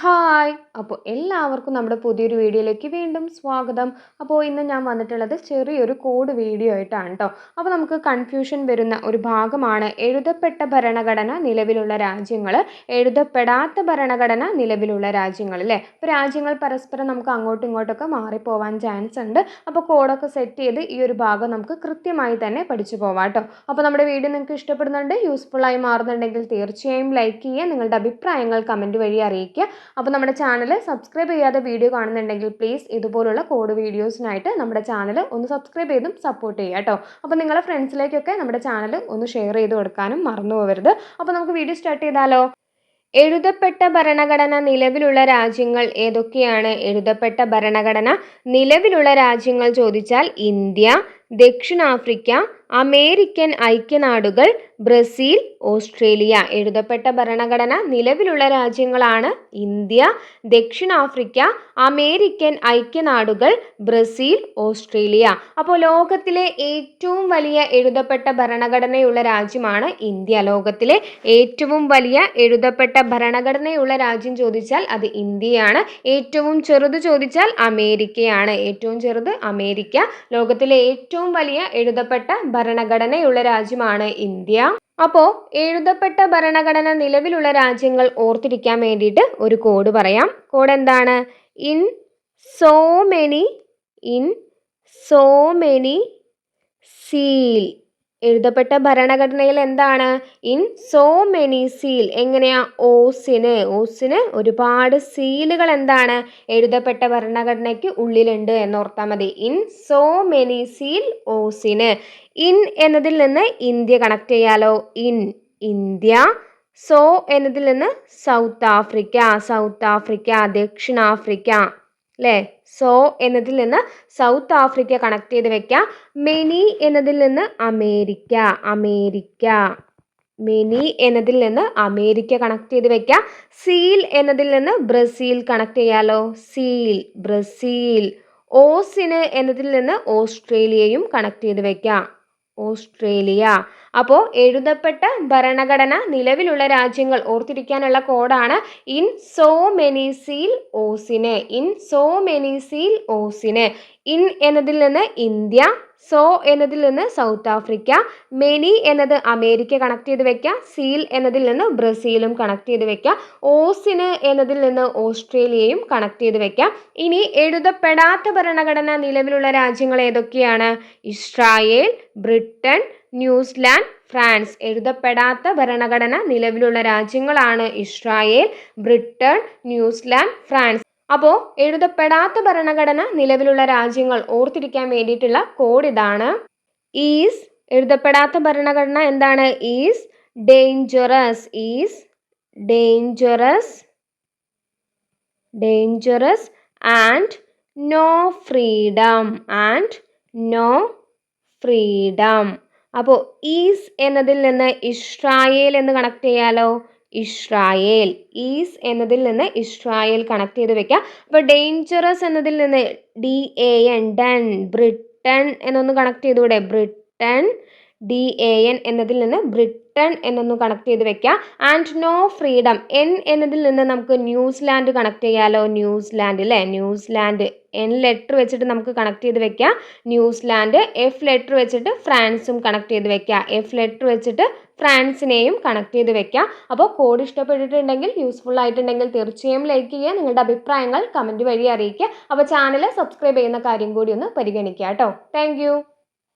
Hi. അപ്പോൾ എല്ലാവർക്കും നമ്മുടെ പുതിയൊരു വീഡിയോയിലേക്ക് വീണ്ടും സ്വാഗതം. അപ്പോൾ ഇന്ന് ഞാൻ വന്നിട്ടുള്ളത് ചെറിയൊരു കോഡ് വീഡിയോ ആയിട്ടാണ് കേട്ടോ അപ്പോൾ നമുക്ക് കൺഫ്യൂഷൻ വരുന്ന ഒരു ഭാഗമാണ്. എഴുതപ്പെട്ട ഭരണഘടന നിലവിലുള്ള രാജ്യങ്ങൾ എഴുതപ്പെടാത്ത ഭരണഘടന നിലവിലുള്ള രാജ്യങ്ങൾ അല്ലേ അപ്പോൾ രാജ്യങ്ങൾ പരസ്പരം നമുക്ക് അങ്ങോട്ടും ഇങ്ങോട്ടൊക്കെ മാറിപ്പോവാൻ ചാൻസ് ഉണ്ട്. അപ്പോൾ കോഡൊക്കെ സെറ്റ് ചെയ്ത് ഈ ഒരു ഭാഗം നമുക്ക് കൃത്യമായി തന്നെ പഠിച്ചു പോവാം കേട്ടോ അപ്പോൾ നമ്മുടെ വീഡിയോ നിങ്ങൾക്ക് ഇഷ്ടപ്പെടുന്നുണ്ട് യൂസ്ഫുള്ളായി മാറുന്നുണ്ടെങ്കിൽ തീർച്ചയായും ലൈക്ക് ചെയ്യുക നിങ്ങളുടെ അഭിപ്രായങ്ങൾ കമന്റ് വഴി അറിയിക്കുക. അപ്പോൾ നമ്മുടെ ചാനൽ സബ്സ്ക്രൈബ് ചെയ്യാതെ വീഡിയോ കാണുന്നുണ്ടെങ്കിൽ പ്ലീസ് ഇതുപോലുള്ള കോഡ് വീഡിയോസിനായിട്ട് നമ്മുടെ ചാനൽ ഒന്ന് സബ്സ്ക്രൈബ് ചെയ്തും സപ്പോർട്ട് ചെയ്യുക കേട്ടോ അപ്പോൾ നിങ്ങളുടെ ഫ്രണ്ട്സിലേക്കൊക്കെ നമ്മുടെ ചാനൽ ഒന്ന് ഷെയർ ചെയ്ത് കൊടുക്കാനും മറന്നു പോകരുത്. അപ്പോൾ നമുക്ക് വീഡിയോ സ്റ്റാർട്ട് ചെയ്താലോ? എഴുതപ്പെട്ട ഭരണഘടന നിലവിലുള്ള രാജ്യങ്ങൾ ഏതൊക്കെയാണ്? എഴുതപ്പെട്ട ഭരണഘടന നിലവിലുള്ള രാജ്യങ്ങൾ ചോദിച്ചാൽ ഇന്ത്യ ദക്ഷിണാഫ്രിക്ക അമേരിക്കൻ ഐക്യനാടുകൾ ബ്രസീൽ ഓസ്ട്രേലിയ എഴുതപ്പെട്ട ഭരണഘടന നിലവിലുള്ള രാജ്യങ്ങളാണ് ഇന്ത്യ ദക്ഷിണാഫ്രിക്ക അമേരിക്കൻ ഐക്യനാടുകൾ ബ്രസീൽ ഓസ്ട്രേലിയ. അപ്പോൾ ലോകത്തിലെ ഏറ്റവും വലിയ എഴുതപ്പെട്ട ഭരണഘടനയുള്ള രാജ്യമാണ് ഇന്ത്യ. ലോകത്തിലെ ഏറ്റവും വലിയ എഴുതപ്പെട്ട ഭരണഘടനയുള്ള രാജ്യം ചോദിച്ചാൽ അത് ഇന്ത്യയാണ്. ഏറ്റവും ചെറുത് ചോദിച്ചാൽ അമേരിക്കയാണ്. ഏറ്റവും ചെറുത് അമേരിക്ക. ലോകത്തിലെ ഏറ്റവും വലിയ എഴുതപ്പെട്ട ഭരണഘടനയുള്ള രാജ്യമാണ് ഇന്ത്യ. അപ്പോ എഴുതപ്പെട്ട ഭരണഘടന നിലവിലുള്ള രാജ്യങ്ങൾ ഓർത്തിരിക്കാൻ വേണ്ടിയിട്ട് ഒരു കോഡ് പറയാം. കോഡ് എന്താണ്? In so many in so many seal. എഴുതപ്പെട്ട ഭരണഘടനയിൽ എന്താണ്? ഇൻ സോ മെനി സീൽ എങ്ങനെയാ? ഓസിന് ഓസിന് ഒരുപാട് സീലുകൾ എന്താണ്? എഴുതപ്പെട്ട ഭരണഘടനയ്ക്ക് ഉള്ളിലുണ്ട് എന്നോർത്താൽ മതി. ഇൻ സോ മെനി സീൽ ഓസിന് ഇൻ എന്നതിൽ നിന്ന് ഇന്ത്യ കണക്ട് ചെയ്യാലോ? In India. സോ എന്നതിൽ നിന്ന് സൗത്ത് ആഫ്രിക്ക. സൗത്ത് ആഫ്രിക്ക ദക്ഷിണാഫ്രിക്ക. അല്ലേ സോ എന്നതിൽ നിന്ന് സൗത്ത് ആഫ്രിക്ക കണക്ട് ചെയ്ത് വെക്കാം. മെനി എന്നതിൽ നിന്ന് അമേരിക്ക അമേരിക്ക മെനി എന്നതിൽ നിന്ന് അമേരിക്ക കണക്ട് ചെയ്ത് വെക്കാം. സീൽ എന്നതിൽ നിന്ന് ബ്രസീൽ കണക്ട് ചെയ്യാലോ. സീൽ ബ്രസീൽ ഓസിന് എന്നതിൽ നിന്ന് ഓസ്ട്രേലിയയും കണക്ട് ചെയ്ത് വെക്കാം. ഓസ്ട്രേലിയ. അപ്പോൾ എഴുതപ്പെട്ട ഭരണഘടന നിലവിലുള്ള രാജ്യങ്ങൾ ഓർത്തിരിക്കാനുള്ള കോഡാണ് ഇൻ സോ മെനി സീൽ ഓസിന്. ഇൻ സോ മെനി സീൽ ഓസിന്. ഇൻ എന്നതിൽ നിന്ന് ഇന്ത്യ സോ എന്നതിൽ നിന്ന് സൗത്ത് ആഫ്രിക്ക മെനി എന്നത് അമേരിക്ക കണക്ട് ചെയ്ത് വെക്കാം സീൽ എന്നതിൽ നിന്ന് ബ്രസീലും കണക്ട് ചെയ്ത് വെക്കാം ഓസിന് എന്നതിൽ നിന്ന് ഓസ്ട്രേലിയയും കണക്ട് ചെയ്ത് വെക്കാം. ഇനി എഴുതപ്പെടാത്ത ഭരണഘടന നിലവിലുള്ള രാജ്യങ്ങൾ ഏതൊക്കെയാണ്? Israel Britain New Zealand France. എഴുതപ്പെടാത്ത ഭരണഘടന നിലവിലുള്ള രാജ്യങ്ങളാണ് ഇസ്രായേൽ ബ്രിട്ടൻ ന്യൂസിലാൻഡ് ഫ്രാൻസ്. അപ്പോൾ എഴുതപ്പെടാത്ത ഭരണഘടന നിലവിലുള്ള രാജ്യങ്ങൾ ഓർത്തിരിക്കാൻ വേണ്ടിയിട്ടുള്ള കോഡ് ഇതാണ്. ഈസ് എഴുതപ്പെടാത്ത ഭരണഘടന എന്താണ്? Is dangerous is dangerous dangerous and no freedom and no freedom അപ്പോൾ ഈസ് എന്നതിൽ നിന്ന് ഇസ്രായേൽ എന്ന് കണക്ട് ചെയ്യാലോ? ഇസ്രായേൽ ഈസ് എന്നതിൽ നിന്ന് ഇസ്രായേൽ കണക്ട് ചെയ്ത് വെക്കുക അപ്പോൾ ഡേഞ്ചറസ് എന്നതിൽ നിന്ന് ഡി എ എൻ ഡൺ ബ്രിട്ടൻ എന്നൊന്ന് കണക്ട് ചെയ്തുകൂടെ ബ്രിട്ടൻ ഡി എ എൻ എന്നതിൽ നിന്ന് ബ്രിട്ടൻ എന്നൊന്ന് കണക്ട് ചെയ്ത് വെക്കാം. ആൻഡ് നോ ഫ്രീഡം എൻ എന്നതിൽ നിന്ന് നമുക്ക് ന്യൂസിലാൻഡ് കണക്ട് ചെയ്യാലോ? ന്യൂസിലാൻഡ് അല്ലേ ന്യൂസിലാൻഡ് എൻ ലെറ്റർ വെച്ചിട്ട് നമുക്ക് കണക്ട് ചെയ്ത് വെക്കാം. ന്യൂസിലാൻഡ് എഫ് ലെറ്റർ വെച്ചിട്ട് ഫ്രാൻസും കണക്ട് ചെയ്ത് വെക്കാം. എഫ് ലെറ്റർ വെച്ചിട്ട് ഫ്രാൻസിനെയും കണക്ട് ചെയ്ത് വെക്കാം. അപ്പോൾ കോഡ് ഇഷ്ടപ്പെട്ടിട്ടുണ്ടെങ്കിൽ യൂസ്ഫുൾ ആയിട്ടുണ്ടെങ്കിൽ തീർച്ചയായും ലൈക്ക് ചെയ്യുക. നിങ്ങളുടെ അഭിപ്രായങ്ങൾ കമന്റ് വഴി അറിയിക്കുക. അപ്പോൾ ചാനൽ സബ്സ്ക്രൈബ് ചെയ്യുന്ന കാര്യം കൂടി ഒന്ന് പരിഗണിക്കുക കേട്ടോ. താങ്ക്